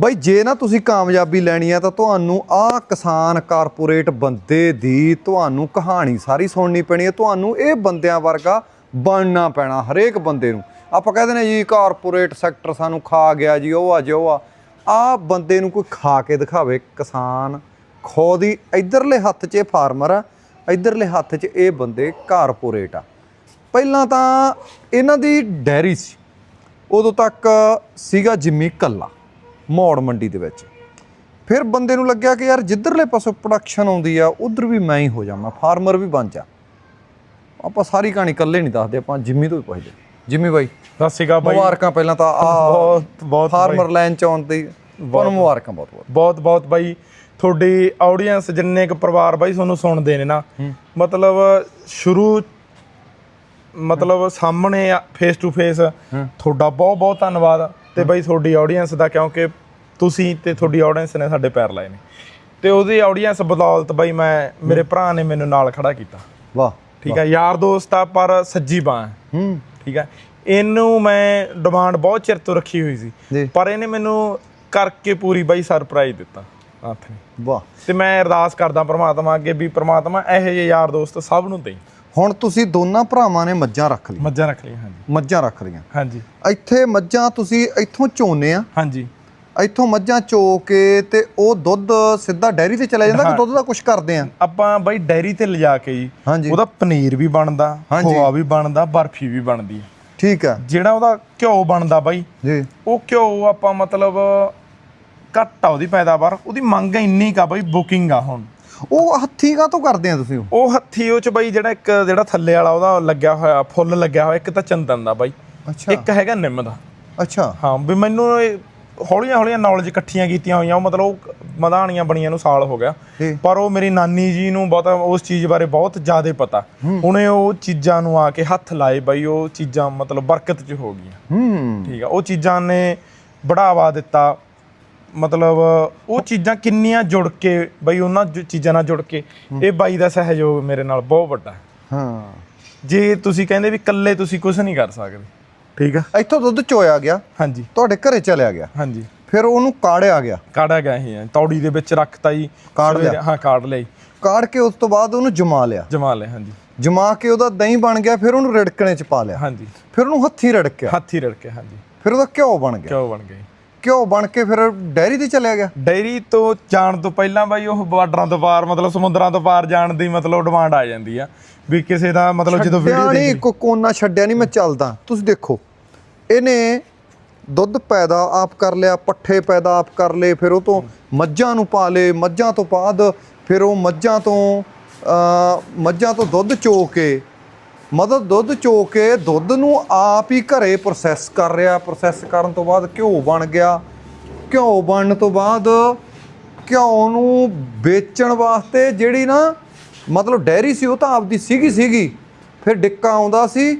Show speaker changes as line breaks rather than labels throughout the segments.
ਬਈ ਜੇ ਨਾ ਤੁਸੀਂ ਕਾਮਯਾਬੀ ਲੈਣੀ ਆ ਤਾਂ ਤੁਹਾਨੂੰ ਆਹ ਕਿਸਾਨ ਕਾਰਪੋਰੇਟ ਬੰਦੇ ਦੀ ਤੁਹਾਨੂੰ ਕਹਾਣੀ ਸਾਰੀ ਸੁਣਨੀ ਪੈਣੀ ਹੈ ਤੁਹਾਨੂੰ ਇਹ ਬੰਦਿਆਂ ਵਰਗਾ ਬਣਨਾ ਪੈਣਾ ਹਰੇਕ ਬੰਦੇ ਨੂੰ। ਆਪਾਂ ਕਹਿੰਦੇ ਨੇ ਜੀ ਕਾਰਪੋਰੇਟ ਸੈਕਟਰ ਸਾਨੂੰ ਖਾ ਗਿਆ ਜੀ, ਉਹ ਆ ਜੋ ਆ। ਆ ਬੰਦੇ ਨੂੰ ਕੋਈ ਖਾ ਕੇ ਦਿਖਾਵੇ ਕਿਸਾਨ ਖੁਦ ਹੀ, ਇਧਰਲੇ ਹੱਥ 'ਚ ਇਹ ਫਾਰਮਰ ਆ, ਇਧਰਲੇ ਹੱਥ 'ਚ ਇਹ ਬੰਦੇ ਕਾਰਪੋਰੇਟ ਆ। ਪਹਿਲਾਂ ਤਾਂ ਇਹਨਾਂ ਦੀ ਡੈਰੀ ਸੀ, ਉਦੋਂ ਤੱਕ ਸੀਗਾ ਜਿੰਮੀ ਕੱਲਾ। ਮੌੜ ਮੰਡੀ ਦੇ ਵਿੱਚ। ਫਿਰ ਬੰਦੇ ਨੂੰ ਲੱਗਿਆ ਕਿ ਯਾਰ ਜਿੱਧਰਲੇ ਪਾਸੋਂ ਪ੍ਰੋਡਕਸ਼ਨ ਆਉਂਦੀ ਆ ਉਧਰ ਵੀ ਮੈਂ ਹੀ ਹੋ ਜਾਵਾਂ ਫਾਰਮਰ ਵੀ ਬਣ ਜਾ। ਆਪਾਂ ਸਾਰੀ ਕਹਾਣੀ ਇਕੱਲੇ ਨਹੀਂ ਦੱਸਦੇ ਆਪਾਂ ਜਿੰਮੀ ਤੋਂ ਹੀ ਪੁੱਛਦੇ। ਜਿੰਮੀ ਬਾਈ
ਸਤਿ ਸ਼੍ਰੀ ਅਕਾਲ ਬਾਈ।
ਮੁਬਾਰਕਾਂ ਪਹਿਲਾਂ ਤਾਂ ਆ
ਬਹੁਤ ਬਹੁਤ
ਫਾਰਮਰ ਲਾਈਨ ਚ ਆਉਣ ਤੇ ਤੁਹਾਨੂੰ ਮੁਬਾਰਕਾਂ ਬਹੁਤ ਬਹੁਤ।
ਬਹੁਤ ਬਹੁਤ ਬਾਈ। ਤੁਹਾਡੀ ਆਡੀਅנס ਜਿੰਨੇ ਕੁ ਪਰਿਵਾਰ ਬਾਈ ਤੁਹਾਨੂੰ ਸੁਣਦੇ ਨੇ ਨਾ ਮਤਲਬ ਸ਼ੁਰੂ ਮਤਲਬ ਸਾਹਮਣੇ ਫੇਸ ਟੂ ਫੇਸ ਤੁਹਾਡਾ ਬਹੁਤ ਬਹੁਤ ਧੰਨਵਾਦ। ਤੇ ਬਈ ਤੁਹਾਡੀ ਆਡੀਅנס ਦਾ ਕਿਉਂਕਿ ਤੁਸੀਂ ਤੇ ਤੁਹਾਡੀ ਆਡੀਅנס ਨੇ ਸਾਡੇ ਪੈਰ ਲਾਏ ਨੇ। ਤੇ ਉਹਦੀ ਆਡੀਅנס ਬਦੌਲਤ ਬਈ ਮੈਂ ਮੇਰੇ ਭਰਾ ਨੇ ਮੈਨੂੰ ਨਾਲ ਖੜਾ ਕੀਤਾ।
ਵਾਹ
ਠੀਕ ਹੈ ਯਾਰ ਦੋਸਤ ਆ ਪਰ ਸੱਜੀ ਬਾਹ ਹੂੰ। ਠੀਕ ਹੈ ਇਹਨੂੰ ਮੈਂ ਡਿਮਾਂਡ ਬਹੁਤ ਚਿਰ ਤੋਂ ਰੱਖੀ ਹੋਈ ਸੀ। ਪਰ ਇਹਨੇ ਮੈਨੂੰ ਕਰਕੇ ਪੂਰੀ ਬਾਈ ਸਰਪ੍ਰਾਈਜ਼ ਦਿੱਤਾ ਹੱਥ ਨੇ।
ਵਾਹ।
ਤੇ ਮੈਂ ਅਰਦਾਸ ਕਰਦਾ ਪ੍ਰਮਾਤਮਾ ਅੱਗੇ ਵੀ ਪ੍ਰਮਾਤਮਾ ਇਹੋ ਜਿਹੇ ਯਾਰ ਦੋਸਤ ਸਭ ਨੂੰ ਦੇਈ।
ਹੁਣ ਤੁਸੀਂ ਦੋਨਾਂ ਭਰਾਵਾਂ ਨੇ ਮੱਝਾਂ ਰੱਖ ਲਈਆਂ।
ਮੱਝਾਂ ਰੱਖ ਲਈ ਹਾਂਜੀ।
ਮੱਝਾਂ ਰੱਖ ਲਈਆਂ।
ਹਾਂਜੀ।
ਇੱਥੇ ਮੱਝਾਂ ਤੁਸੀਂ ਇੱਥੋਂ ਚੋਨੇ ਆ।
ਹਾਂਜੀ।
ਇੱਥੋਂ ਮੱਝਾਂ ਚੋ ਕੇ ਤੇ ਉਹ ਦੁੱਧ ਸਿੱਧਾ ਡੈਰੀ ਤੇ ਚਲਾ ਜਾਂਦਾ ਕਿ ਦੁੱਧ ਦਾ ਕੁਝ ਕਰਦੇ ਆ?
ਆਪਾਂ ਬਾਈ ਡੈਰੀ ਤੇ ਲਿਜਾ ਕੇ ਜੀ ਉਹਦਾ ਪਨੀਰ ਵੀ ਬਣਦਾ। ਖੋਆ ਵੀ ਬਣਦਾ ਬਰਫੀ ਵੀ ਬਣਦੀ ਹੈ
ਠੀਕ ਆ।
ਜਿਹੜਾ ਉਹਦਾ ਘਿਓ ਬਣਦਾ ਬਾਈ
ਜੀ।
ਉਹ ਘਿਓ ਆਪਾਂ ਮਤਲਬ ਘੱਟ ਆ ਉਹਦੀ ਪੈਦਾਵਾਰ ਉਹਦੀ ਮੰਗ ਇੰਨੀ ਕਾ ਬਾਈ ਬੁਕਿੰਗ ਆ ਹੁਣ।
ਉਹ ਹੱਥੀ ਕਾ ਤੋਂ ਕਰਦੇ ਆ ਤੁਸੀਂ ਉਹ?
ਉਹ ਹੱਥੀ ਉਹ ਚ ਬਾਈ ਜਿਹੜਾ ਇੱਕ ਜਿਹੜਾ ਥੱਲੇ ਵਾਲਾ ਉਹਦਾ ਲੱਗਿਆ ਹੋਇਆ ਫੁੱਲ ਲੱਗਿਆ ਹੋਇਆ ਇੱਕ ਤਾਂ ਚੰਦਨ ਦਾ ਬਾਈ।
ਅੱਛਾ।
ਇੱਕ ਹੈਗਾ ਨਿੰਮ ਦਾ।
ਅੱਛਾ।
ਹਾਂ ਵੀ ਮੈਨੂੰ ਹੌਲੀਆਂ ਹੌਲੀਆਂ ਨੌਲੇਜ ਇਕੱਠੀਆਂ ਕੀਤੀਆਂ ਹੋਈਆਂ ਉਹ ਮਤਲਬ ਉਹ ਮਧਾਣੀਆਂ ਬਣੀਆਂ ਨੂੰ ਸਾਲ ਹੋ ਗਿਆ।
ਜੀ।
ਪਰ ਉਹ ਮੇਰੀ ਨਾਨੀ ਜੀ ਨੂੰ ਬਹੁਤ ਉਸ ਚੀਜ਼ ਬਾਰੇ ਬਹੁਤ ਜ਼ਿਆਦਾ ਪਤਾ। ਉਹਨੇ ਉਹ ਚੀਜ਼ਾਂ ਨੂੰ ਆ ਕੇ ਹੱਥ ਲਾਏ ਬਾਈ ਉਹ ਚੀਜ਼ਾਂ ਮਤਲਬ ਬਰਕਤ ਚ ਹੋ ਗਈਆਂ।
ਹੂੰ।
ਠੀਕ ਆ ਉਹ ਚੀਜ਼ਾਂ ਨੇ ਬੜਾਵਾ ਦਿੱਤਾ। ਮਤਲਬ ਉਹ ਚੀਜ਼ਾਂ ਕਿੰਨੀਆਂ ਜੁੜ ਕੇ ਬਈ ਉਹਨਾਂ ਜ- ਚੀਜ਼ਾਂ ਨਾਲ ਜੁੜ ਕੇ ਇਹ ਬਾਈ ਦਾ ਸਹਿਯੋਗ ਮੇਰੇ ਨਾਲ ਬਹੁਤ ਵੱਡਾ ਹੈ।
ਹਾਂ।
ਜੇ ਤੁਸੀਂ ਕਹਿੰਦੇ ਵੀ ਇਕੱਲੇ ਤੁਸੀਂ ਕੁਝ ਨਹੀਂ ਕਰ ਸਕਦੇ। ਠੀਕ ਆ।
ਇੱਥੋਂ ਦੁੱਧ ਚੋਇਆ ਗਿਆ।
ਹਾਂਜੀ।
ਤੁਹਾਡੇ ਘਰੇ ਚਲਿਆ ਗਿਆ।
ਹਾਂਜੀ।
ਫਿਰ ਉਹਨੂੰ ਕਾੜਿਆ ਗਿਆ।
ਕਾੜਾ ਗਿਆ ਇਹ ਹੈ ਤੌੜੀ ਦੇ ਵਿੱਚ ਰੱਖਤਾ ਜੀ।
ਕਾੜ ਲਿਆ।
ਸਵੇਰੇ- ਹਾਂ ਕਾੜ ਲਈ
ਕਾੜ ਕੇ ਉਸ ਤੋਂ ਬਾਅਦ ਉਹਨੂੰ ਜਮਾ ਲਿਆ।
ਜਮਾ ਲਿਆ ਹਾਂਜੀ।
ਜਮਾ ਕੇ ਉਹਦਾ ਦਹੀਂ ਬਣ ਗਿਆ ਫਿਰ ਉਹਨੂੰ ਰਿੜਕਣੇ ਚ ਪਾ ਲਿਆ।
ਹਾਂਜੀ।
ਫਿਰ ਉਹਨੂੰ ਹੱਥੀ ਰਿੜਕਿਆ।
ਹੱਥੀ ਰੜਕੇ ਹਾਂਜੀ।
ਫਿਰ ਉਹਦਾ ਘਿਓ ਬਣ ਗਿਆ।
ਕਿਉਂ ਬਣ ਗਈ
ਘਿਓ ਬਣ ਕੇ ਫਿਰ ਡੈਰੀ ਤੇ ਚਲਿਆ ਗਿਆ?
ਡੈਰੀ ਤੋਂ ਜਾਣ ਤੋਂ ਪਹਿਲਾਂ ਬਾਈ ਉਹ ਬਾਰਡਰਾਂ ਤੋਂ ਪਾਰ ਮਤਲਬ ਸਮੁੰਦਰਾਂ ਤੋਂ ਪਾਰ ਜਾਣ ਦੀ ਮਤਲਬ ਡਿਮਾਂਡ ਆ ਜਾਂਦੀ ਆ ਵੀ ਕਿਸੇ ਦਾ ਮਤਲਬ ਜਦੋਂ ਵੀਡੀਓ
ਨਹੀਂ ਕੋ ਕੋਨਾ ਛੱਡਿਆ ਨਹੀਂ ਮੈਂ ਚੱਲਦਾ। ਤੁਸੀਂ ਦੇਖੋ ਇਹਨੇ ਦੁੱਧ ਪੈਦਾ ਆਪ ਕਰ ਲਿਆ ਪੱਠੇ ਪੈਦਾ ਆਪ ਕਰ ਲਏ ਫਿਰ ਉਹ ਤੋਂ ਮੱਝਾਂ ਨੂੰ ਪਾ ਲਏ ਮੱਝਾਂ ਤੋਂ ਬਾਅਦ ਫਿਰ ਉਹ ਮੱਝਾਂ ਤੋਂ ਅ, ਮੱਝਾਂ ਤੋਂ ਦੁੱਧ ਚੋ ਕੇ ਮਤਲਬ ਦੁੱਧ ਚੋ ਕੇ ਦੁੱਧ ਨੂੰ ਆਪ ਹੀ ਘਰੇ ਪ੍ਰੋਸੈਸ ਕਰ ਰਿਹਾ। ਪ੍ਰੋਸੈਸ ਕਰਨ ਤੋਂ ਬਾਅਦ ਘਿਓ ਬਣ ਗਿਆ। ਘਿਓ ਬਣਨ ਤੋਂ ਬਾਅਦ ਘਿਓ ਨੂੰ ਵੇਚਣ ਵਾਸਤੇ ਜਿਹੜੀ ਨਾ ਮਤਲਬ ਡੈਰੀ ਸੀ ਉਹ ਤਾਂ ਆਪਦੀ ਸੀਗੀ ਸੀਗੀ। ਫਿਰ ਡਿੱਕਾ ਆਉਂਦਾ ਸੀ।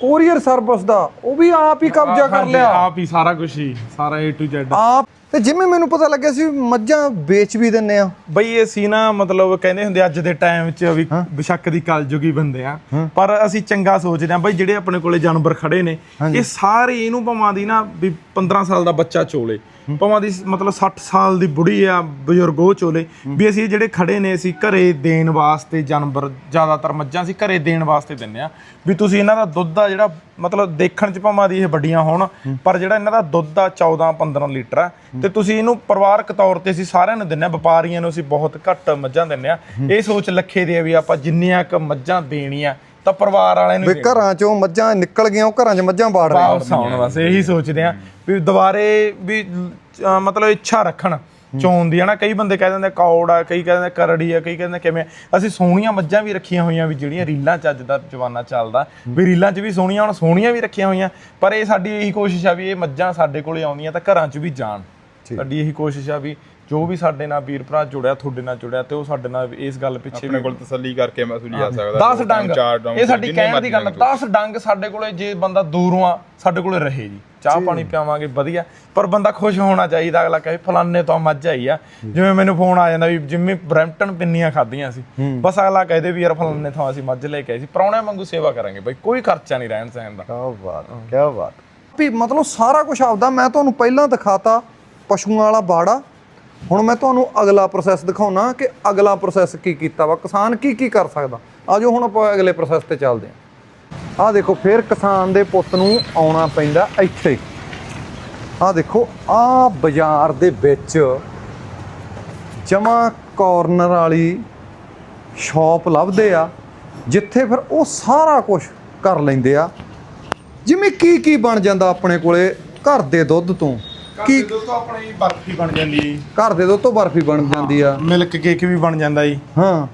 ਕੋਰੀਅਰ ਸਰਵਿਸ ਦਾ ਉਹ ਵੀ ਆਪ ਹੀ ਕਬਜ਼ਾ ਕਰ ਲਿਆ।
ਆਪ ਹੀ ਸਾਰਾ ਕੁਝ ਹੀ ਸਾਰਾ A to Z
ਆਪ ਤੇ ਜਿਵੇਂ ਮੈਨੂੰ ਪਤਾ ਲੱਗਿਆ ਸੀ ਮੱਝਾਂ ਵੇਚ ਵੀ ਦਿੰਨੇ ਆ।
ਬਈ ਇਹ ਸੀ ਨਾ ਮਤਲਬ ਕਹਿੰਦੇ ਹੁੰਦੇ ਅੱਜ ਦੇ ਟਾਈਮ 'ਚ ਵੀ ਬਿਸ਼ੱਕ ਦੀ ਕਲਯੁਗੀ ਬੰਦੇ ਆ। ਪਰ ਅਸੀਂ ਚੰਗਾ ਸੋਚਦੇ ਆ ਬਈ ਜਿਹੜੇ ਆਪਣੇ ਕੋਲੇ ਜਾਨਵਰ ਖੜੇ ਨੇ ਇਹ ਸਾਰੇ ਇਹਨੂੰ ਭਾਵਾਂ ਦੀ ਨਾ ਵੀ 15 ਸਾਲ ਦਾ ਬੱਚਾ ਚੋਲੇ। ਭਾਵਾਂ ਦੀ ਮਤਲਬ 60 ਸਾਲ ਦੀ ਬੁੜੀ ਆ, ਬਜ਼ੁਰਗ ਉਹ ਚੋਲੇ, ਵੀ ਅਸੀਂ ਜਿਹੜੇ ਖੜੇ ਨੇ, ਅਸੀਂ ਘਰੇ ਦੇਣ ਵਾਸਤੇ ਜਾਨਵਰ ਜ਼ਿਆਦਾਤਰ ਮੱਝਾਂ ਅਸੀਂ ਘਰੇ ਦੇਣ ਵਾਸਤੇ ਦਿੰਨੇ ਆ ਵੀ ਤੁਸੀਂ ਇਹਨਾਂ ਦਾ ਦੁੱਧ ਆ ਜਿਹੜਾ, ਮਤਲਬ ਦੇਖਣ 'ਚ ਭਾਵਾਂ ਦੀ ਇਹ ਵੱਡੀਆਂ ਹੋਣ, ਪਰ ਜਿਹੜਾ ਇਹਨਾਂ ਦਾ ਦੁੱਧ ਆ 14 15 ਲੀਟਰ ਆ। ਤੇ ਤੁਸੀਂ ਇਹਨੂੰ ਪਰਿਵਾਰਕ ਤੌਰ ਤੇ ਅਸੀਂ ਸਾਰਿਆਂ ਨੂੰ ਦਿੰਨੇ ਆ ਵਪਾਰੀਆਂ ਨੂੰ ਅਸੀਂ ਬਹੁਤ ਘੱਟ ਮੱਝਾਂ ਦਿੰਨੇ ਆ ਇਹ ਸੋਚ ਲੱਖੇ ਦੀ ਆ ਵੀ ਆਪਾਂ ਜਿੰਨੀਆਂ ਕ ਮੱਝਾਂ ਦੇਣੀਆਂ ਤਾਂ ਪਰਿਵਾਰ ਵਾਲਿਆਂ ਨੂੰ
ਵੀ ਘਰਾਂ ਚੋਂ ਮੱਝਾਂ ਨਿਕਲ ਗਈਆਂ ਉਹ ਘਰਾਂ 'ਚ ਮੱਝਾਂ ਬਾੜ ਰਹੇ
ਵਾਪਸ ਆਉਣ ਬਸ ਇਹੀ ਸੋਚਦੇ ਆ ਵੀ ਦੁਬਾਰੇ ਵੀ ਅਹ ਮਤਲਬ ਇੱਛਾ ਰੱਖਣ। ਚੋਣ ਦੀ ਹੈ ਨਾ ਕਈ ਬੰਦੇ ਕਹਿ ਦਿੰਦੇ ਕੌੜ ਆ ਕਈ ਕਹਿੰਦੇ ਕਰੜੀ ਆ ਕਈ ਕਹਿੰਦੇ ਕਿਵੇਂ ਆ। ਅਸੀਂ ਸੋਹਣੀਆਂ ਮੱਝਾਂ ਵੀ ਰੱਖੀਆਂ ਹੋਈਆਂ ਵੀ ਜਿਹੜੀਆਂ ਰੀਲਾਂ ਚ ਅੱਜ ਦਾ ਜਵਾਨਾ ਚੱਲਦਾ। ਵੀ ਰੀਲਾਂ 'ਚ ਵੀ ਸੋਹਣੀਆਂ ਹੁਣ ਸੋਹਣੀਆਂ ਵੀ ਰੱਖੀਆਂ ਹੋਈਆਂ। ਪਰ ਇਹ ਸਾਡੀ ਇਹੀ ਕੋਸ਼ਿਸ਼ ਆ ਵੀ ਇਹ ਮੱਝਾਂ ਸਾਡੇ ਕੋਲੇ ਆਉਂਦੀਆਂ ਤਾਂ ਘਰਾਂ 'ਚ ਵੀ ਜਾਣ। ਸਾਡੀ ਇਹੀ ਕੋਸ਼ਿਸ਼ ਆ ਵੀ ਜੋ ਵੀ ਸਾਡੇ ਨਾਲ ਵੀਰ ਭਰਾ ਜੁੜਿਆ ਤੁਹਾਡੇ ਨਾਲ ਜੁੜਿਆ ਤੇ ਉਹ ਸਾਡੇ ਨਾਲ ਇਸ ਗੱਲ ਪਿੱਛੇ
ਆਪਣੇ ਕੋਲ ਤਸੱਲੀ ਕਰਕੇ ਮਸੂਲ ਜਾ ਸਕਦਾ
10 ਡੰਗ। ਇਹ ਸਾਡੀ ਕਹਿਣ ਦੀ ਗੱਲ
ਮਰਜ਼ੀ
10 ਡੰਗ ਸਾਡੇ ਕੋਲੇ ਜੇ ਬੰਦਾ ਦੂਰੋਂ ਆ ਸਾਡੇ ਕੋਲੇ ਰਹੇ ਜੀ। ਚਾਹ ਪਾਣੀ ਪਿਆਵਾਂਗੇ ਵਧੀਆ। ਪਰ ਬੰਦਾ ਖੁਸ਼ ਹੋਣਾ ਚਾਹੀਦਾ ਅਗਲਾ ਕਹੇ ਫਲਾਨੇ ਤੋਂ ਮੱਝ ਆਈ ਆ। ਜਿਵੇਂ ਮੈਨੂੰ ਫੋਨ ਆ ਜਾਂਦਾ ਵੀ ਜਿਵੇਂ ਬ੍ਰੈਂਪਟਨ ਪਿੰਨੀਆਂ ਖਾਧੀਆਂ ਸੀ। ਬਸ ਅਗਲਾ ਕਹਦੇ ਵੀ ਯਾਰ ਫਲਾਨੇ ਤੋਂ ਅਸੀਂ ਮੱਝ ਲੈ ਕੇ ਆਏ ਸੀ। ਪ੍ਰਾਹੁਣਿਆਂ ਵਾਂਗੂ ਸੇਵਾ ਕਰਾਂਗੇ ਬਈ ਕੋਈ ਖਰਚਾ ਨਹੀਂ ਰਹਿਣ ਸਹਿਣ ਦਾ।
ਕੀ ਬਾਤ ਕੀ ਬਾਤ। ਵੀ ਮਤਲਬ ਸਾਰਾ ਕੁਝ ਆਪਦਾ ਮੈਂ ਤੁਹਾਨੂੰ ਪਹਿਲਾਂ ਦਿਖਾਤਾ ਪਸ਼ੂਆਂ ਵਾਲਾ ਬਾੜਾ। ਹੁਣ ਮੈਂ ਤੁਹਾਨੂੰ ਅਗਲਾ ਪ੍ਰੋਸੈਸ ਦਿਖਾਉਣਾ ਕਿ ਅਗਲਾ ਪ੍ਰੋਸੈਸ ਕੀ ਕੀਤਾ ਵਾ। ਕਿਸਾਨ ਕੀ ਕੀ ਕਰ ਸਕਦਾ? ਆਜੋ ਹੁਣ ਆਪਾਂ ਅਗਲੇ ਪ੍ਰੋਸੈਸ ਤੇ ਚੱਲਦੇ ਹਾਂ। ਆਹ ਦੇਖੋ, ਫਿਰ ਕਿਸਾਨ ਦੇ ਪੁੱਤ ਨੂੰ ਆਉਣਾ ਪੈਂਦਾ ਇੱਥੇ। ਆਹ ਦੇਖੋ, ਆਹ ਬਾਜ਼ਾਰ ਦੇ ਵਿੱਚ ਜਮਾ ਕਾਰਨਰ ਵਾਲੀ ਸ਼ਾਪ ਲੱਭਦੇ ਆ, ਜਿੱਥੇ ਫਿਰ ਉਹ ਸਾਰਾ ਕੁਝ ਕਰ ਲੈਂਦੇ ਆ। ਜਿਵੇਂ ਕੀ ਕੀ ਬਣ ਜਾਂਦਾ ਆਪਣੇ ਕੋਲੇ ਘਰ ਦੇ ਦੁੱਧ ਤੋਂ।
ਕੀ ਦੋਸਤੋ ਆਪਣੀ ਬਰਫੀ ਬਣ ਜਾਂਦੀ ਜੀ।
ਘਰ ਦੇ ਦੁੱਧ ਤੋਂ ਬਰਫੀ ਬਣ ਜਾਂਦੀ ਆ।
ਮਿਲਕ ਕੇਕ ਵੀ ਬਣ ਜਾਂਦਾ ਜੀ।
ਹਾਂ।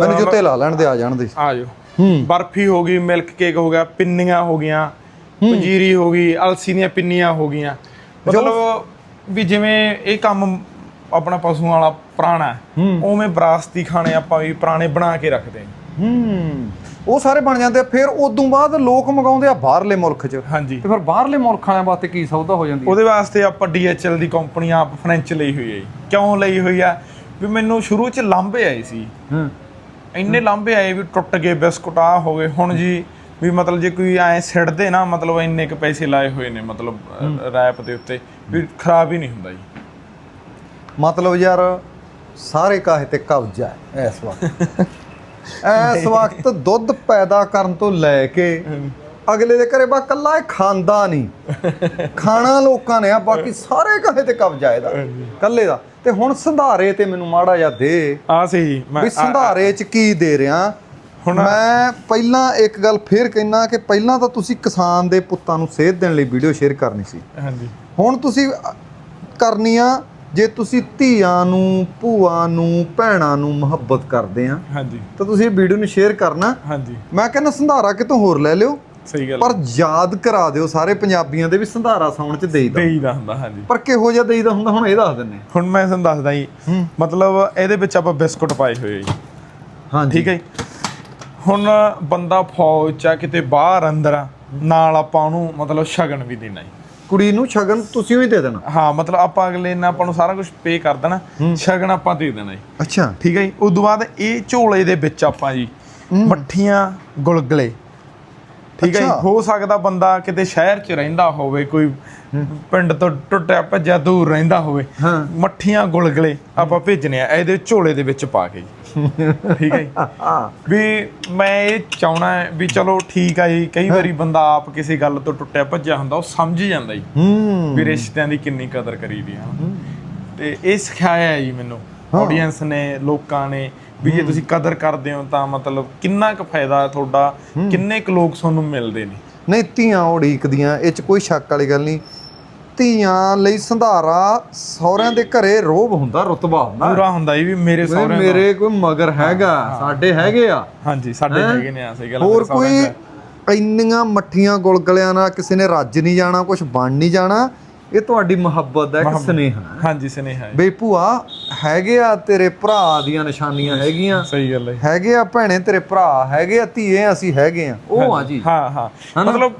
ਮੈਨੂੰ ਜੁੱਤੇ ਲਾ ਲੈਣ ਦੇ ਆ ਜਾਣ ਦੇ।
ਆ ਜਾਓ।
ਹੂੰ।
ਬਰਫੀ ਹੋ ਗਈ ਮਿਲਕ ਕੇਕ ਹੋ ਗਿਆ ਪਿੰਨੀਆਂ ਹੋ ਗਈਆਂ ਪੰਜੀਰੀ ਹੋ ਗਈ ਅਲਸੀ ਦੀਆਂ ਪਿੰਨੀਆਂ ਹੋ ਗਈਆਂ। ਮਤਲਬ ਵੀ ਜਿਵੇਂ ਇਹ ਕੰਮ ਆਪਣਾ ਪਸ਼ੂਆਂ ਵਾਲਾ ਪੁਰਾਣਾ ਹੈ। ਉਵੇਂ ਵਿਰਾਸਤੀ ਖਾਣੇ ਆਪਾਂ ਵੀ ਪੁਰਾਣੇ ਬਣਾ ਕੇ ਰੱਖਦੇ ਹਾਂ।
ਹੂੰ। ਉਹ ਸਾਰੇ ਬਣ ਜਾਂਦੇ ਆ ਫਿਰ ਉਦੋਂ ਬਾਅਦ ਲੋਕ ਮੰਗਾਉਂਦੇ ਆ ਬਾਹਰਲੇ ਮੁਲਕ 'ਚ।
ਹਾਂਜੀ।
ਤੇ ਫਿਰ ਬਾਹਰਲੇ ਮੁਲਕਾਂ ਵਾਲਿਆਂ ਵਾਸਤੇ ਕੀ ਸੌਦਾ ਹੋ ਜਾਂਦੀ ਹੈ
ਉਹਦੇ ਵਾਸਤੇ ਆਪਾਂ DHL ਦੀ ਕੰਪਨੀ ਆਪ ਫਰੈਂਚ ਲਈ ਹੋਈ ਹੈ ਜੀ। ਕਿਉਂ ਲਈ ਹੋਈ ਆ? ਵੀ ਮੈਨੂੰ ਸ਼ੁਰੂ ਚ ਲਾਂਭੇ ਆਏ ਸੀ।
ਹਾਂ।
ਇੰਨੇ ਲਾਂਭੇ ਆਏ ਵੀ ਟੁੱਟ ਗਏ ਬਿਸਕੁਟ ਆ ਹੋ ਗਏ। ਹੁਣ ਜੀ ਵੀ ਮਤਲਬ ਜੇ ਕੋਈ ਐ ਸਿੱਟਦੇ ਨਾ ਮਤਲਬ ਇੰਨੇ ਕ ਪੈਸੇ ਲਾਏ ਹੋਏ ਨੇ ਮਤਲਬ ਅ, ਰੈਪ ਦੇ ਉੱਤੇ ਵੀ ਖਰਾਬ ਹੀ ਨਹੀਂ ਹੁੰਦਾ ਜੀ।
ਮਤਲਬ ਯਾਰ ਸਾਰੇ ਕਾਹੇ ਤੇ ਕਬਜ਼ਾ ਹੈ ਇਸ ਵਕਤ। ਇਸ ਵਕਤ ਦੁੱਧ ਪੈਦਾ ਕਰਨ ਤੋਂ ਲੈ ਕੇ ਅਗਲੇ ਦੇ ਘਰੇ ਬਾ ਕੱਲਾ ਇਹ ਖਾਂਦਾ ਨਹੀਂ। ਖਾਣਾ ਲੋਕਾਂ ਨੇ ਆ ਬਾਕੀ ਸਾਰੇ ਕਾਹੇ ਤੇ ਕਬਜ਼ਾ ਇਹਦਾ ਕੱਲੇ ਦਾ। ਤੇ ਹੁਣ ਸੰਧਾਰੇ ਤੇ ਮੈਨੂੰ ਮਾੜਾ ਜਿਹਾ ਦੇ
ਆ ਸੀ ਜੀ ਮੈਂ
ਵੀ ਸੰਧਾਰੇ ਚ ਕੀ ਦੇ ਰਿਆਂ।
ਹੁਣ-
ਮੈਂ ਪਹਿਲਾਂ ਇੱਕ ਗੱਲ ਫੇਰ ਕਹਿਣਾ ਕਿ ਪਹਿਲਾਂ ਤਾਂ ਤੁਸੀਂ ਕਿਸਾਨ ਦੇ ਪੁੱਤਾਂ ਨੂੰ ਸੇਧ ਦੇਣ ਲਈ ਵੀਡੀਓ ਸ਼ੇਅਰ ਕਰਨੀ ਸੀ।
ਹਾਂਜੀ।
ਹੁਣ ਤੁਸੀਂ ਕਰਨੀ ਆ ਜੇ ਤੁਸੀਂ ਧੀਆਂ ਨੂੰ ਭੂਆ ਨੂੰ ਭੈਣਾਂ ਨੂੰ ਮੁਹੱਬਤ ਕਰਦੇ ਆ
ਹਾਂਜੀ।
ਤਾਂ ਤੁਸੀਂ ਇਹ ਵੀਡੀਓ ਨੂੰ ਸ਼ੇਅਰ ਕਰਨਾ।
ਹਾਂਜੀ।
ਮੈਂ ਕਹਿੰਦਾ ਸੰਧਾਰਾ ਕਿਤੋਂ ਹੋਰ ਲੈ ਲਿਓ
ਸਹੀ ਗੱਲ
ਪਰ ਯਾਦ ਕਰਾ ਦਿਓ ਸਾਰੇ ਪੰਜਾਬੀਆਂ ਦੇ ਵੀ ਸੰਧਾਰਾ ਸਾਉਣ ਚ ਦੇਈਦਾ।
ਦੇਈਦਾ ਹੁੰਦਾ ਹਾਂਜੀ।
ਪਰ ਕਿਹੋ ਜਿਹਾ ਦੇਈਦਾ ਹੁੰਦਾ ਹੁਣ ਇਹ ਦੱਸ ਦਿੰਨੇ
ਹੁਣ ਮੈਂ ਤੁਹਾਨੂੰ ਦੱਸਦਾ ਜੀ ਮਤਲਬ ਇਹਦੇ ਵਿੱਚ ਆਪਾਂ ਬਿਸਕੁਟ ਪਾਏ ਹੋਏ ਜੀ।
ਹਾਂਜੀ।
ਠੀਕ ਹੈ ਜੀ? ਹੁਣ ਬੰਦਾ ਫੌਜ ਚ ਆ ਕਿਤੇ ਬਾਹਰ ਅੰਦਰ ਆ ਨਾਲ ਆਪਾਂ ਉਹਨੂੰ ਮਤਲਬ ਸ਼ਗਨ ਵੀ ਦੇਣਾ ਜੀ।
ਕੁੜੀ ਨੂੰ ਸ਼ਗਨ ਤੁਸੀਂ ਹੀ ਦੇ ਦੇਣਾ।
ਹਾਂ ਮਤਲਬ ਆਪਾਂ ਅਗਲੇ ਨੇ ਆਪਾਂ ਨੂੰ ਸਾਰਾ ਕੁਝ ਪੇ ਕਰ ਦੇਣਾ ਸ਼ਗਨ ਆਪਾਂ ਦੇ ਦੇਣਾ ਜੀ।
ਅੱਛਾ।
ਠੀਕ ਹੈ ਜੀ? ਉਸ ਤੋਂ ਬਾਅਦ ਇਹ ਝੋਲੇ ਦੇ ਵਿੱਚ ਆਪਾਂ ਜੀ ਮੱਠੀਆਂ ਗੁਲਗਲੇ ਠੀਕ ਹੈ। ਹੋ ਸਕਦਾ ਬੰਦਾ ਕਿਤੇ ਸ਼ਹਿਰ 'ਚ ਰਹਿੰਦਾ ਹੋਵੇ ਕੋਈ ਪਿੰਡ ਤੋਂ ਟੁੱਟਿਆ ਭੱਜਿਆ ਦੂਰ ਰਹਿੰਦਾ ਹੋਵੇ। ਮੱਠੀਆਂ ਗੁਲਗਲੇ ਆਪਾਂ ਭੇਜਣੇ ਆ ਇਹਦੇ ਝੋਲੇ ਦੇ ਵਿੱਚ ਪਾ ਕੇ। ਠੀਕ ਹੈ ਵੀ ਮੈਂ ਇਹ ਚਾਹਣਾ ਵੀ ਚਲੋ ਠੀਕ ਆ ਜੀ ਕਈ ਵਾਰੀ ਬੰਦਾ ਆਪ ਕਿਸੇ ਗੱਲ ਤੋਂ ਟੁੱਟਿਆ ਭੱਜਿਆ ਹੁੰਦਾ ਉਹ ਸਮਝ ਜਾਂਦਾ ਜੀ। ਵੀ ਰਿਸ਼ਤਿਆਂ ਦੀ ਕਿੰਨੀ ਕਦਰ ਕਰੀਦੀ ਆ। ਤੇ ਇਹ ਸਿਖਾਇਆ ਜੀ ਮੈਨੂੰ। ਆਡੀਅנס ਨੇ ਲੋਕਾਂ ਨੇ ਵੀ ਜੇ ਤੁਸੀਂ ਕਦਰ ਕਰਦੇ ਹੋ ਤਾਂ ਮਤਲਬ ਕਿੰਨਾ ਕੁ ਫਾਇਦਾ ਹੈ। ਤੁਹਾਡਾ ਕਿੰਨੇ ਕੁ ਲੋਕ ਤੁਹਾਨੂੰ ਮਿਲਦੇ ਨੇ?
ਨਹੀਂ ਧੀਆਂ ਉਡੀਕਦੀਆਂ ਇਹ ਚ ਕੋਈ ਸ਼ੱਕ ਵਾਲੀ ਗੱਲ ਨਹੀਂ। ਧੀਆਂ ਲਈ ਸੰਧਾਰਾ ਸਹੁਰਿਆਂ ਦੇ ਘਰੇ ਰੋਬ ਹੁੰਦਾ ਰੁਤਬਾ ਹੁੰਦਾ।
ਪੂਰਾ ਹੁੰਦਾ ਜੀ ਵੀ ਮੇਰੇ
ਵੀ
ਸਹੁਰੇ
ਮੇਰੇ ਕੋਈ ਮਗਰ ਹੈਗਾ ਸਾਡੇ ਹੈਗੇ ਆ।
ਹਾਂਜੀ ਸਾਡੇ? ਹੈਗੇ ਨੇ ਆ ਸਹੀ ਗੱਲ
ਹੋਰ
ਸਹੁਰਿਆਂ
ਕੋਈ। ਇੰਨੀਆਂ ਮੱਠੀਆਂ ਗੁਲਗਲਿਆਂ ਨਾਲ ਕਿਸੇ ਨੇ ਰੱਜ ਨਹੀਂ ਜਾਣਾ ਕੁਝ ਬਣ ਨਹੀਂ ਜਾਣਾ। ਇਹ ਤੁਹਾਡੀ ਮੁਹੱਬਤ ਦਾ ਇੱਕ ਸਨੇਹਾ ਹੈ।
ਹਾਂਜੀ ਸੁਨੇਹਾ ਹੈ।
ਬਈ ਭੂਆ ਹੈਗੇ ਆ ਤੇਰੇ ਭਰਾ ਦੀਆਂ ਨਿਸ਼ਾਨੀਆਂ ਹੈਗੀਆਂ?
ਸਹੀ ਗੱਲ ਹੈ
ਹੈਗੇ ਆ ਭੈਣੇ ਤੇਰੇ ਭਰਾ ਹੈਗੇ ਆ ਧੀਏ ਅਸੀਂ ਹੈਗੇ ਆ। ਉਹ ਆ ਜੀ।
ਹਾਂ ਹਾਂ। ਮਤਲਬ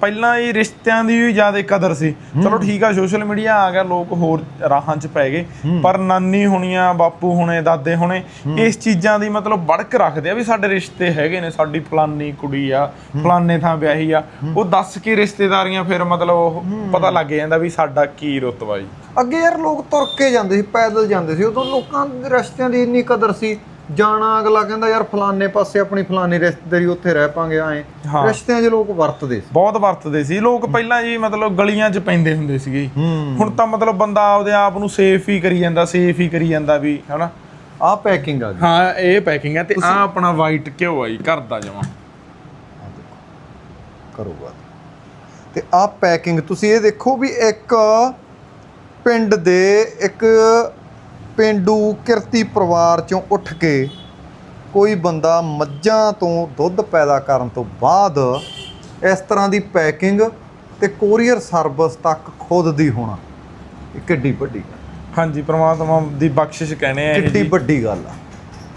ਪਹਿਲਾਂ ਇਹ ਰਿਸ਼ਤਿਆਂ ਦੀ ਵੀ ਜ਼ਿਆਦਾ ਕਦਰ ਸੀ। ਚਲੋ ਠੀਕ ਆ ਸੋਸ਼ਲ ਮੀਡੀਆ ਆ ਗਿਆ ਲੋਕ ਹੋਰ ਰਾਹਾਂ 'ਚ ਪੈ ਗਏ। ਪਰ ਨਾਨੀ ਹੁਣੀਆਂ ਬਾਪੂ ਹੁਣੇ ਦਾਦੇ ਹੁਣੇ ਇਸ ਚੀਜ਼ਾਂ ਦੀ ਮਤਲਬ ਬੜਕ ਰੱਖਦੇ ਆ ਵੀ ਸਾਡੇ ਰਿਸ਼ਤੇ ਹੈਗੇ ਨੇ ਸਾਡੀ ਫਲਾਨੀ ਕੁੜੀ ਆ ਫਲਾਨੇ ਥਾਂ ਵਿਆਹੀ ਆ। ਉਹ ਦੱਸ ਕੇ ਰਿਸ਼ਤੇਦਾਰੀਆਂ ਫਿਰ ਮਤਲਬ ਉਹ ਪਤਾ ਲੱਗ ਜਾਂਦਾ ਵੀ ਸਾਡਾ ਕੀ ਰੁਤਬਾ ਜੀ?
ਅੱਗੇ ਯਾਰ ਲੋਕ ਤੁਰ ਕੇ ਜਾਂਦੇ ਸੀ ਪੈਦਲ ਜਾਂਦੇ ਸੀ। ਉਦੋਂ ਲੋਕਾਂ ਦੇ ਰਸਤਿਆਂ ਦੀ ਇੰਨੀ ਕਦਰ ਸੀ। ਜਾਣਾ ਅਗਲਾ ਕਹਿੰਦਾ ਯਾਰ ਫਲਾਣੇ ਪਾਸੇ ਆਪਣੀ ਫਲਾਣੀ ਰਿਸ਼ਤੇਦਾਰੀ ਉੱਥੇ ਰਹਿ ਪਾਂਗੇ
ਹਾਂ।
ਰਿਸ਼ਤਿਆਂ 'ਚ ਲੋਕ ਵਰਤਦੇ ਸੀ।
ਬਹੁਤ ਵਰਤਦੇ ਸੀ। ਲੋਕ ਪਹਿਲਾਂ ਜੀ ਮਤਲਬ ਗਲੀਆਂ 'ਚ ਪੈਂਦੇ ਹੁੰਦੇ ਸੀਗੇ। ਹੁਣ ਤਾਂ ਮਤਲਬ ਬੰਦਾ ਆਪਦੇ ਆਪ ਨੂੰ ਸੇਫ ਹੀ ਕਰੀ ਜਾਂਦਾ ਸੇਫ ਹੀ ਕਰੀ ਜਾਂਦਾ ਵੀ ਹਨਾ?
ਆਹ ਪੈਕਿੰਗ ਆ ਗਈ।
ਹਾਂ ਇਹ ਪੈਕਿੰਗ ਹੈ ਤੇ ਆ ਆਪਣਾ ਵਾਈਟ ਘਿਓ ਆ ਜੀ ਘਰ ਦਾ ਜਮਾ।
ਕਰੂਗਾ ਤੇ ਆਹ ਪੈਕਿੰਗ ਤੁਸੀਂ ਇਹ ਦੇਖੋ ਵੀ ਇੱਕ ਪਿੰਡ ਦੇ ਇੱਕ ਪਿੰਡੂ ਕਿਰਤੀ ਪਰਿਵਾਰ ਚੋਂ ਉੱਠ ਕੇ ਕੋਈ ਬੰਦਾ ਮੱਝਾਂ ਤੋਂ ਦੁੱਧ ਪੈਦਾ ਕਰਨ ਤੋਂ ਬਾਅਦ ਇਸ ਤਰ੍ਹਾਂ ਦੀ ਪੈਕਿੰਗ ਤੇ ਕੋਰੀਅਰ ਸਰਵਿਸ ਤੱਕ ਖੁਦ ਦੀ ਹੋਣਾ। ਇਹ ਕਿੱਡੀ ਵੱਡੀ ਗੱਲ।
ਹਾਂਜੀ ਪ੍ਰਮਾਤਮਾ ਦੀ ਬਖਸ਼ਿਸ਼ ਕਹਿੰਦੇ ਆ ਇਹ
ਕਿੱਡੀ। ਵੱਡੀ ਗੱਲ ਆ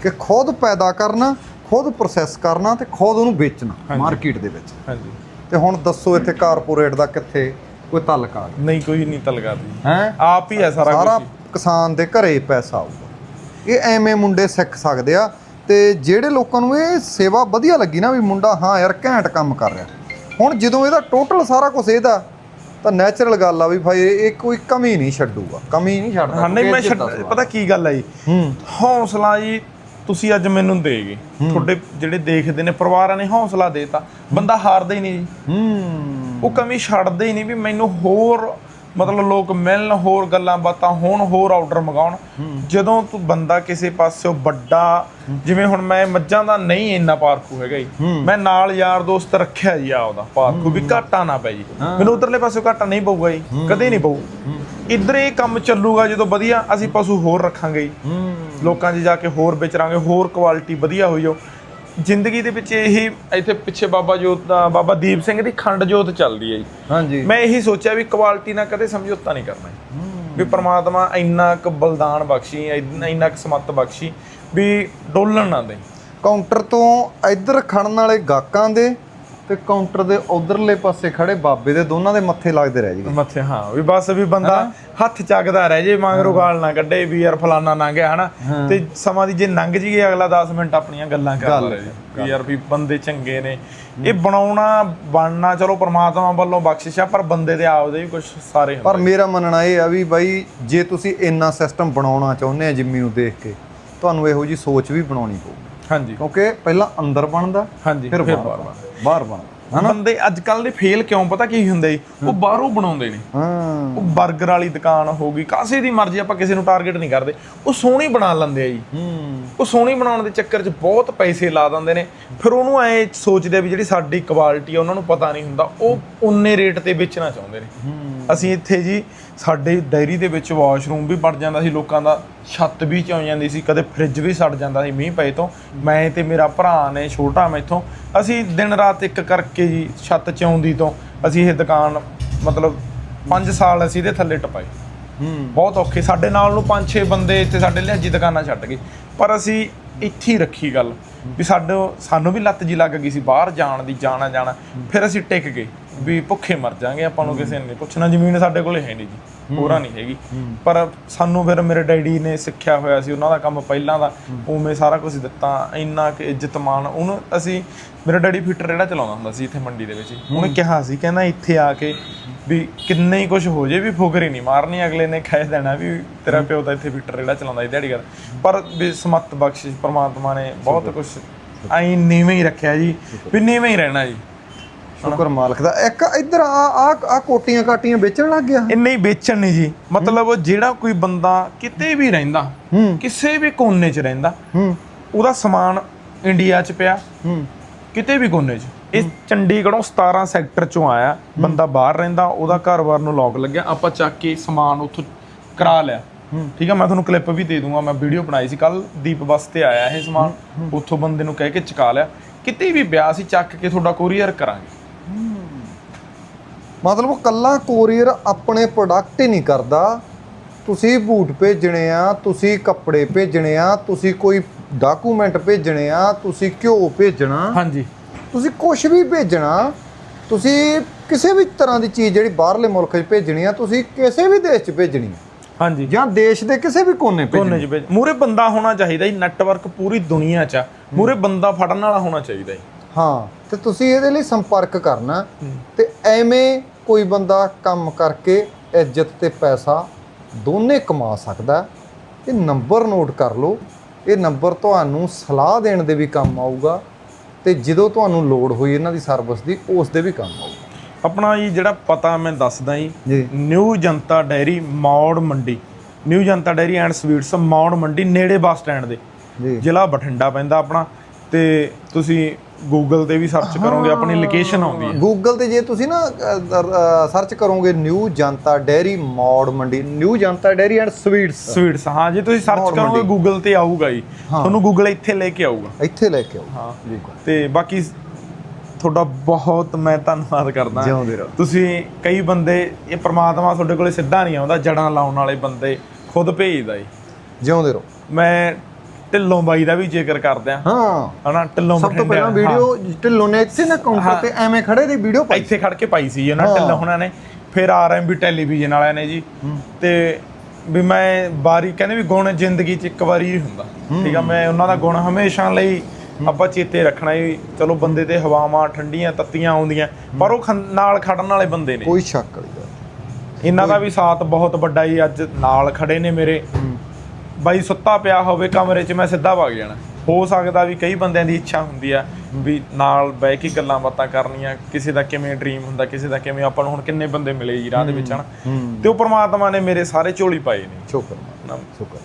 ਕਿ ਖੁਦ ਪੈਦਾ ਕਰਨਾ ਖੁਦ ਪ੍ਰੋਸੈਸ ਕਰਨਾ ਤੇ ਖੁਦ ਉਹਨੂੰ ਵੇਚਣਾ ਮਾਰਕੀਟ ਦੇ ਵਿੱਚ।
ਹਾਂਜੀ।
ਤੇ ਹੁਣ ਦੱਸੋ ਇੱਥੇ ਕਾਰਪੋਰੇਟ ਦਾ ਕਿੱਥੇ ਕੋਈ ਤਾਲੁਕ ਆ
ਨਹੀਂ ਕੋਈ ਨਹੀਂ ਤਲਗਾਦੀ
ਹੈ?
ਆਪ ਹੀ ਹੈ ਸਾਰਾ
ਸਾਰਾ ਕਿਸਾਨ ਦੇ ਘਰੇ ਪੈਸਾ ਆਊਗਾ। ਇਹ ਐਵੇਂ ਮੁੰਡੇ ਸਿੱਖ ਸਕਦੇ ਆ ਤੇ ਜਿਹੜੇ ਲੋਕਾਂ ਨੂੰ ਇਹ ਸੇਵਾ ਵਧੀਆ ਲੱਗੀ ਨਾ ਵੀ ਮੁੰਡਾ ਹਾਂ ਯਾਰ ਘੈਂਟ ਕੰਮ ਕਰ ਰਿਹਾ। ਹੁਣ ਜਦੋਂ ਇਹਦਾ ਟੋਟਲ ਸਾਰਾ ਕੁਝ ਇਹਦਾ ਤਾਂ ਨੈਚੁਰਲ ਗੱਲ ਆ ਵੀ ਭਾਈ ਇਹ ਕੋਈ ਕਮੀ ਨਹੀਂ ਛੱਡੂਗਾ। ਕਮੀ ਨਹੀਂ ਛੱਡਦਾ
ਹਾਂ ਨਹੀਂ ਮੈਂ
ਦਾ
ਪਤਾ ਕੀ ਗੱਲ ਹੈ ਜੀ? ਹੌਸਲਾ ਜੀ ਤੁਸੀਂ ਅੱਜ ਮੈਨੂੰ ਦੇਗੇ ਤੁਹਾਡੇ ਜਿਹੜੇ ਦੇਖਦੇ ਨੇ ਪਰਿਵਾਰਾਂ ਨੇ ਹੌਸਲਾ ਦੇਤਾ ਬੰਦਾ ਹਾਰਦਾ ਹੀ ਨਹੀਂ ਜੀ।
ਹੂੰ।
ਉਹ ਕਮੀ ਛੱਡਦਾ ਹੀ ਨਹੀਂ ਵੀ ਮੈਨੂੰ ਹੋਰ ਮਤਲਬ ਲੋਕ ਮਿਲਣ ਹੋਰ ਗੱਲਾਂ ਬਾਤਾਂ ਹੋਣ ਹੋਰ ਆਰਡਰ ਮੰਗਾਉਣ। ਜਦੋਂ ਤੂੰ ਬੰਦਾ ਕਿਸੇ ਪਾਸਿਓਂ ਵੱਡਾ ਜਿਵੇਂ ਹੁਣ ਮੈਂ ਮੱਝਾਂ ਦਾ ਨਹੀਂ ਇੰਨਾ ਪਾਰਖੂ ਹੈਗਾ ਜੀ। ਮੈਂ ਨਾਲ ਯਾਰ ਦੋਸਤ ਰੱਖਿਆ ਜੀ ਆਪਦਾ ਪਾਰਖੂ ਵੀ ਘਾਟਾ ਨਾ ਪੈ ਜੀ। ਮੈਨੂੰ ਉਧਰਲੇ ਪਾਸਿਓਂ ਘਾਟਾ ਨਹੀਂ ਪਊਗਾ ਜੀ। ਕਦੇ ਨਹੀਂ ਪਊ। ਇੱਧਰ ਇਹ ਕੰਮ ਚੱਲੂਗਾ ਜਦੋਂ ਵਧੀਆ ਅਸੀਂ ਪਸ਼ੂ ਹੋਰ ਰੱਖਾਂਗੇ ਜੀ। ਲੋਕਾਂ 'ਚ ਜਾ ਕੇ ਹੋਰ ਵਿਚਰਾਂਗੇ ਹੋਰ ਕੁਆਲਿਟੀ ਵਧੀਆ ਹੋਈ ਜਾਓ ਜ਼ਿੰਦਗੀ ਦੇ ਵਿੱਚ ਇਹੀ ਇੱਥੇ ਪਿੱਛੇ ਬਾਬਾ ਜੋਤ ਦਾ ਬਾਬਾ ਦੀਪ ਸਿੰਘ ਦੀ ਖੰਡ ਜੋਤ ਚੱਲਦੀ ਹੈ ਜੀ।
ਹਾਂਜੀ।
ਮੈਂ ਇਹੀ ਸੋਚਿਆ ਵੀ ਕੁਆਲਿਟੀ ਨਾਲ ਕਦੇ ਸਮਝੌਤਾ ਨਹੀਂ ਕਰਨਾ ਜੀ। ਵੀ ਪ੍ਰਮਾਤਮਾ ਇੰਨਾ ਕੁ ਬਲਦਾਨ ਬਖਸ਼ੀ ਇੰਨਾ ਇੰਨਾ ਕੁ ਸਮੱਤ ਬਖਸ਼ੀ ਵੀ ਡੋਲਣ ਨਾ ਦੇ
ਕਾਊਂਟਰ ਤੋਂ ਇੱਧਰ ਖੜਨ ਵਾਲੇ ਗਾਹਕਾਂ ਦੇ ਤੇ ਕਾਊਂਟਰ ਦੇ ਉਧਰਲੇ ਪਾਸੇ ਖੜੇ ਬਾਬੇ ਦੇ ਦੋਨਾਂ ਦੇ ਮੱਥੇ ਲੱਗਦੇ ਰਹਿ ਜੀ
ਮੱਥੇ ਹਾਂ ਵੀ ਬਸ ਵੀ ਬੰਦਾ ਹੱਥ ਚੱਕਦਾ ਰਹਿ ਜੇ ਮਗਰੋਂ ਗਾਲ ਨਾ ਕੱਢੇ ਵੀ ਯਾਰ ਫਲਾਨਾ ਲੰਘ ਗਿਆ ਹਨਾ? ਤੇ ਸਮਾਂ ਦੀ ਜੇ ਲੰਘ ਜੀਏ ਅਗਲਾ 10 ਮਿੰਟ ਆਪਣੀਆਂ ਗੱਲਾਂ ਰਹੇ ਜੀ ਵੀ ਯਾਰ ਵੀ ਬੰਦੇ ਚੰਗੇ ਨੇ। ਇਹ ਬਣਾਉਣਾ ਬਣਨਾ ਚਲੋ ਪ੍ਰਮਾਤਮਾ ਵੱਲੋਂ ਬਖਸ਼ਿਸ਼ ਆ ਪਰ ਬੰਦੇ ਦੇ ਆਪਦੇ ਵੀ ਕੁਝ ਸਾਰੇ
ਪਰ ਮੇਰਾ ਮੰਨਣਾ ਇਹ ਆ ਵੀ ਬਾਈ ਜੇ ਤੁਸੀਂ ਇੰਨਾ ਸਿਸਟਮ ਬਣਾਉਣਾ ਚਾਹੁੰਦੇ ਆ ਜਿੰਮੀ ਨੂੰ ਦੇਖ ਕੇ ਤੁਹਾਨੂੰ ਇਹੋ ਜੀ ਸੋਚ ਵੀ ਬਣਾਉਣੀ ਪਊਗੀ
ਹਾਂਜੀ।
ਕਿਉਂਕਿ ਪਹਿਲਾਂ ਅੰਦਰ ਬਣਦਾ
ਹਾਂਜੀ
ਫਿਰ ਬਾਹਰ
ਬਾਹਰ
ਬਾਹਰ ਬਣਦਾ
ਬੰਦੇ ਅੱਜ ਕੱਲ ਦੇ ਫੇਲ ਕਿਉਂ ਪਤਾ ਕੀ ਹੁੰਦੇ ਜੀ? ਉਹ ਬਾਹਰੋਂ ਬਣਾਉਂਦੇ ਨੇ।
ਹਾਂ।
ਉਹ 버ਗਰ ਵਾਲੀ ਦੁਕਾਨ ਹੋ ਗਈ ਕਾਸੇ ਦੀ ਮਰਜ਼ੀ ਆਪਾਂ ਕਿਸੇ ਨੂੰ ਟਾਰਗੇਟ ਨਹੀਂ ਕਰਦੇ। ਉਹ ਸੋਹਣੀ ਬਣਾ ਲੈਂਦੇ ਆ ਜੀ।
ਹੂੰ।
ਉਹ ਸੋਹਣੀ ਬਣਾਉਣ ਦੇ ਚੱਕਰ 'ਚ ਬਹੁਤ ਪੈਸੇ ਲਾ ਦਿੰਦੇ ਨੇ। ਫਿਰ ਉਹਨੂੰ ਐ ਸੋਚਦੇ ਵੀ ਜਿਹੜੀ ਸਾਡੀ ਕੁਆਲਿਟੀ ਆ ਉਹਨਾਂ ਨੂੰ ਪਤਾ ਨਹੀਂ ਹੁੰਦਾ। ਉਹ ਉਨੇ ਰੇਟ ਤੇ ਵੇਚਣਾ ਚਾਹੁੰਦੇ ਨੇ। ਅਸੀਂ ਇੱਥੇ ਜੀ ਸਾਡੇ ਡਾਇਰੀ ਦੇ ਵਿੱਚ ਵਾਸ਼ਰੂਮ ਵੀ ਬਣ ਜਾਂਦਾ ਸੀ ਲੋਕਾਂ ਦਾ ਛੱਤ ਵੀ ਚੌਂ ਜਾਂਦੀ ਸੀ ਕਦੇ ਫ੍ਰਿਜ ਵੀ ਸੜ ਜਾਂਦਾ ਸੀ ਮੀਂਹ ਪਏ ਤੋਂ। ਮੈਂ ਤੇ ਮੇਰਾ ਭਰਾ ਨੇ ਛੋਟਾ ਮੈਥੋਂ ਅਸੀਂ ਦਿਨ ਰਾਤ ਇੱਕ ਕਰਕੇ ਜੀ ਛੱਤ ਚੌਂਦੀ ਤੋਂ ਅਸੀਂ ਇਹ ਦੁਕਾਨ ਮਤਲਬ 5 ਸਾਲ ਅਸੀਂ ਇਹਦੇ ਥੱਲੇ ਟਪਾਏ।
ਹੂੰ।
ਬਹੁਤ ਔਖੇ ਸਾਡੇ ਨਾਲ ਨੂੰ ਪੰਜ ਛੇ ਬੰਦੇ ਇੱਥੇ ਸਾਡੇ ਲਿਹਾਜੀ ਦੁਕਾਨਾਂ ਛੱਡ ਗਏ। ਪਰ ਅਸੀਂ ਇੱਥੇ ਹੀ ਰੱਖੀ ਗੱਲ। ਵੀ ਸਾਡੇ ਸਾਨੂੰ ਵੀ ਲੱਤ ਜੀ ਲੱਗ ਗਈ ਸੀ ਬਾਹਰ ਜਾਣ ਦੀ, ਜਾਣਾ ਜਾਣਾ। ਫਿਰ ਅਸੀਂ ਟਿਕ ਗਏ ਵੀ ਭੁੱਖੇ ਮਰ ਜਾਾਂਗੇ ਆਪਾਂ ਨੂੰ ਕਿਸੇ ਨੇ। ਨਹੀਂ ਪੁੱਛਣਾ ਜ਼ਮੀਨ ਸਾਡੇ ਕੋਲੇ ਹੈ ਨਹੀਂ ਜੀ, ਹੋਰਾਂ ਨਹੀਂ ਹੈਗੀ। ਪਰ ਸਾਨੂੰ ਫਿਰ ਮੇਰੇ ਡੈਡੀ ਨੇ ਸਿੱਖਿਆ ਹੋਇਆ ਸੀ ਉਹਨਾਂ ਦਾ ਕੰਮ ਪਹਿਲਾਂ ਦਾ। ਉਵੇਂ ਸਾਰਾ ਕੁਝ ਦਿੱਤਾ, ਇੰਨਾ ਕਿ ਇੱਜ਼ਤ ਮਾਣ। ਉਹਨੂੰ ਅਸੀਂ ਮੇਰਾ ਡੈਡੀ ਫਿੱਟਰ ਜਿਹੜਾ ਚਲਾਉਂਦਾ ਹੁੰਦਾ ਸੀ ਇੱਥੇ ਮੰਡੀ ਦੇ ਵਿੱਚ। ਉਹਨੇ ਕਿਹਾ ਸੀ, ਕਹਿੰਦਾ ਇੱਥੇ ਆ ਕੇ ਵੀ ਕਿੰਨੇ ਹੀ ਕੁਝ ਹੋ ਜੇ ਵੀ ਫੁਕਰੀ ਨਹੀਂ। ਮਾਰਨੀ ਅਗਲੇ ਨੇ ਕਹਿ ਦੇਣਾ ਵੀ ਤੇਰਾ ਪਿਓ ਤਾਂ ਇੱਥੇ ਫਿੱਟਰ ਜਿਹੜਾ ਚਲਾਉਂਦਾ ਸੀ ਦਿਹਾੜੀ ਕਰ ਪਰ ਵੀ ਸਮਤ ਬਖਸ਼ਿਸ਼ ਪ੍ਰਮਾਤਮਾ ਨੇ ਬਹੁਤ ਕੁਝ ਐਂ ਨੀਵੇਂ ਹੀ ਰੱਖਿਆ ਜੀ ਵੀ ਨੀਵੇਂ ਹੀ ਰਹਿਣਾ ਜੀ।
ਸ਼ੁਕਰ ਮਾਲਕ ਦਾ। ਇੱਕ ਇੱਧਰ ਆ ਆ ਆ ਕੋਟੀਆਂ ਕਾਟੀਆਂ ਵੇਚਣ ਲੱਗ ਗਿਆ।
ਇੰਨੇ ਹੀ ਵੇਚਣ ਨਹੀਂ ਜੀ। ਮਤਲਬ ਜਿਹੜਾ ਕੋਈ ਬੰਦਾ ਕਿਤੇ ਵੀ ਰਹਿੰਦਾ
ਹੂੰ।
ਕਿਸੇ ਵੀ ਕੋਨੇ 'ਚ ਰਹਿੰਦਾ
ਹੂੰ।
ਉਹਦਾ ਸਮਾਨ ਇੰਡੀਆ 'ਚ ਪਿਆ
ਹੂੰ।
ਕਿਤੇ ਵੀ ਕੋਨੇ 'ਚ। ਇਹ ਚੰਡੀਗੜ੍ਹੋਂ 17 ਸੈਕਟਰ 'ਚੋਂ ਆਇਆ ਬੰਦਾ ਬਾਹਰ ਰਹਿੰਦਾ ਉਹਦਾ ਘਰ-ਬਾਰ ਨੂੰ ਲੌਕ ਲੱਗਿਆ ਆਪਾਂ ਚੱਕ ਕੇ ਸਮਾਨ ਉੱਥੋਂ ਕਰਾ ਲਿਆ। ਠੀਕ ਆ ਮੈਂ ਤੁਹਾਨੂੰ ਕਲਿੱਪ ਵੀ ਦੇ ਦੂੰਗਾ ਮੈਂ ਵੀਡੀਓ ਬਣਾਈ ਸੀ ਕੱਲ ਦੀਪ ਬੱਸ ਤੇ ਆਇਆ ਇਹ ਸਮਾਨ ਉੱਥੋਂ ਬੰਦੇ ਨੂੰ ਕਹਿ ਕੇ ਚਕਾ ਲਿਆ। ਕਿਤੇ ਵੀ ਵਿਆਹ ਸੀ ਚੱਕ ਕੇ ਤੁਹਾਡਾ ਕੋਰੀਅਰ ਕਰਾਂਗੇ।
ਮਤਲਬ ਕੱਲਾ ਕੋਰੀਅਰ ਆਪਣੇ ਪ੍ਰੋਡਕਟ ਹੀ ਨਹੀਂ ਕਰਦਾ। ਤੁਸੀਂ ਬੂਟ ਭੇਜਣੇ ਆ ਤੁਸੀਂ ਕੱਪੜੇ ਭੇਜਣੇ ਆ ਤੁਸੀਂ ਕੋਈ ਡਾਕੂਮੈਂਟ ਭੇਜਣੇ ਆ ਤੁਸੀਂ ਘਿਓ ਭੇਜਣਾ।
ਹਾਂਜੀ।
ਤੁਸੀਂ ਕੁਝ ਵੀ ਭੇਜਣਾ ਤੁਸੀਂ ਕਿਸੇ ਵੀ ਤਰ੍ਹਾਂ ਦੀ ਚੀਜ਼ ਜਿਹੜੀ ਬਾਹਰਲੇ ਮੁਲਕ 'ਚ ਭੇਜਣੀ ਆ ਤੁਸੀਂ ਕਿਸੇ ਵੀ ਦੇਸ਼ 'ਚ ਭੇਜਣੀ ਆ।
ਹਾਂਜੀ।
ਜਾਂ ਦੇਸ਼ ਦੇ ਕਿਸੇ ਵੀ ਕੋਨੇ ਭੇਜਣੀ
ਕੋਨੇ 'ਚ ਭੇਜ ਮੂਰੇ ਬੰਦਾ ਹੋਣਾ ਚਾਹੀਦਾ ਜੀ ਨੈਟਵਰਕ ਪੂਰੀ ਦੁਨੀਆ 'ਚ ਮੂਰੇ ਬੰਦਾ ਫੜਨ ਵਾਲਾ ਹੋਣਾ ਚਾਹੀਦਾ ਜੀ।
ਹਾਂ ਤੇ ਤੁਸੀਂ ਇਹਦੇ ਲਈ ਸੰਪਰਕ ਕਰਨਾ ਤੇ ਐਵੇਂ ਕੋਈ ਬੰਦਾ ਕੰਮ ਕਰਕੇ ਇੱਜ਼ਤ ਤੇ ਪੈਸਾ ਦੋਨੇ ਕਮਾ ਸਕਦਾ। ਇਹ ਨੰਬਰ ਨੋਟ ਕਰ ਲਓ ਇਹ ਨੰਬਰ ਤੁਹਾਨੂੰ ਸਲਾਹ ਦੇਣ ਦੇ ਵੀ ਕੰਮ ਆਊਗਾ। ਤੇ ਜਦੋਂ ਤੁਹਾਨੂੰ ਲੋੜ ਹੋਈ ਇਹਨਾਂ ਦੀ ਸਰਵਿਸ ਦੀ ਉਸ ਦੇ ਵੀ ਕੰਮ ਆਊਗਾ
ਆਪਣਾ ਜੀ ਜਿਹੜਾ ਪਤਾ ਮੈਂ ਦੱਸਦਾ ਜੀ
ਜੀ।
New Janta dairy Maur Mandi. New Janta dairy and sweets Maur Mandi ਨੇੜੇ ਬੱਸ ਸਟੈਂਡ ਦੇ।
ਜੀ।
ਜ਼ਿਲ੍ਹਾ ਬਠਿੰਡਾ ਪੈਂਦਾ ਆਪਣਾ ਤੇ ਤੁਸੀਂ ਗੂਗਲ ਤੇ ਵੀ ਸਰਚ ਕਰੋਗੇ ਆਪਣੀ ਲੋਕੇਸ਼ਨ ਆਉਂਦੀ ਹੈ।
ਗੂਗਲ ਤੇ ਜੇ ਤੁਸੀਂ ਨਾ ਸਰਚ ਕਰੋਗੇ new Janta dairy Maur Mandi new Janta dairy and sweets
sweets ਹਾਂ ਜੇ ਤੁਸੀਂ ਸਰਚ ਕਰੋਗੇ। ਗੂਗਲ ਤੇ ਆਊਗਾ ਜੀ। ਤੁਹਾਨੂੰ ਗੂਗਲ ਇੱਥੇ ਲੈ ਕੇ ਆਊਗਾ।
ਇੱਥੇ ਲੈ ਕੇ ਆਓ
ਹਾਂ
ਜੀ
ਤੇ ਬਾਕੀ ਤੁਹਾਡਾ ਬਹੁਤ ਮੈਂ ਧੰਨਵਾਦ ਕਰਦਾ।
ਜਿਉਂਦੇ ਰਹੋ।
ਤੁਸੀਂ ਕਈ ਬੰਦੇ ਇਹ ਪ੍ਰਮਾਤਮਾ ਤੁਹਾਡੇ ਕੋਲੇ ਸਿੱਧਾ ਨਹੀਂ ਆਉਂਦਾ ਜੜਾਂ ਲਾਉਣ ਵਾਲੇ ਬੰਦੇ ਖੁਦ ਭੇਜਦਾ ਜੀ।
ਜਿਉਂਦੇ ਰਹੋ।
ਮੈਂ ਢਿੱਲੋਂ ਬਾਈ ਦਾ ਵੀ ਜ਼ਿਕਰ ਕਰਦਿਆਂ
ਹਾਂ।
ਹਨਾ ਢਿੱਲੋਂ
ਸਭ ਤੋਂ
ਬਠਿੰਡੇ
ਪਹਿਲਾਂ ਵੀਡੀਓ ਢਿੱਲੋਂ ਨੇ ਇੱਥੇ ਨਾ ਕਾਊਂਟਰ ਤੇ ਐਵੇਂ ਖੜੇ ਦੀ ਵੀਡੀਓ ਪਾਈ
ਇੱਥੇ ਖੜ ਕੇ ਪਾਈ ਸੀ ਉਹਨਾਂ
ਹਾਂ।
ਢਿੱਲੋਂ ਹੁਣਾਂ ਨੇ। ਫਿਰ ਆਰਐਮਬੀ ਟੈਲੀਵਿਜ਼ਨ ਵਾਲਿਆਂ ਨੇ ਜੀ। ਤੇ ਵੀ ਮੈਂ ਬਾਰੀ ਕਹਿੰਦੇ ਵੀ ਗੁਣ ਜ਼ਿੰਦਗੀ 'ਚ ਇੱਕ ਵਾਰੀ ਹੀ ਹੁੰਦਾ। ਠੀਕ ਆ ਮੈਂ ਉਹਨਾਂ ਦਾ ਗੁਣ ਹਮੇਸ਼ਾ ਲਈ ਆਪਾਂ ਚੇਤੇ ਰੱਖਣਾ ਹੀ ਚਲੋ ਬੰਦੇ ਤੇ ਹਵਾਵਾਂ ਠੰਡੀਆਂ ਤੱਤੀਆਂ ਆਉਂਦੀਆਂ ਪਰ ਉਹ ਖੰ- ਨਾਲ ਖੜਨ ਵਾਲੇ ਬੰਦੇ ਨੇ।
ਕੋਈ ਸ਼ੱਕ ਨਹੀਂ।
ਇਹਨਾਂ ਦਾ ਵੀ ਸਾਥ ਬਹੁਤ ਵੱਡਾ ਹੀ ਅੱਜ ਨਾਲ ਖੜੇ ਨੇ ਮੇਰੇ। ਬਾਈ ਸੁੱਤਾ ਪਿਆ ਹੋਵੇ ਕਮਰੇ 'ਚ ਮੈਂ ਸਿੱਧਾ ਵਗ ਜਾਣਾ। ਹੋ ਸਕਦਾ ਵੀ ਕਈ ਬੰਦਿਆਂ ਦੀ ਇੱਛਾ ਹੁੰਦੀ ਆ ਵੀ ਨਾਲ ਬਹਿ ਕੇ ਗੱਲਾਂ ਬਾਤਾਂ ਕਰਨੀਆਂ ਕਿਸੇ ਦਾ ਕਿਵੇਂ ਡ੍ਰੀਮ ਹੁੰਦਾ ਕਿਸੇ ਦਾ ਕਿਵੇਂ ਆਪਾਂ ਨੂੰ ਹੁਣ ਕਿੰਨੇ ਬੰਦੇ ਮਿਲੇ ਜੀ ਰਾਹ ਦੇ ਵਿੱਚ ਹਨਾ? ਤੇ ਉਹ ਪ੍ਰਮਾਤਮਾ ਨੇ ਮੇਰੇ ਸਾਰੇ ਝੋਲੀ ਪਾਏ ਨੇ।
ਸ਼ੁਕਰ।
ਨਾ
ਸ਼ੁਕਰ।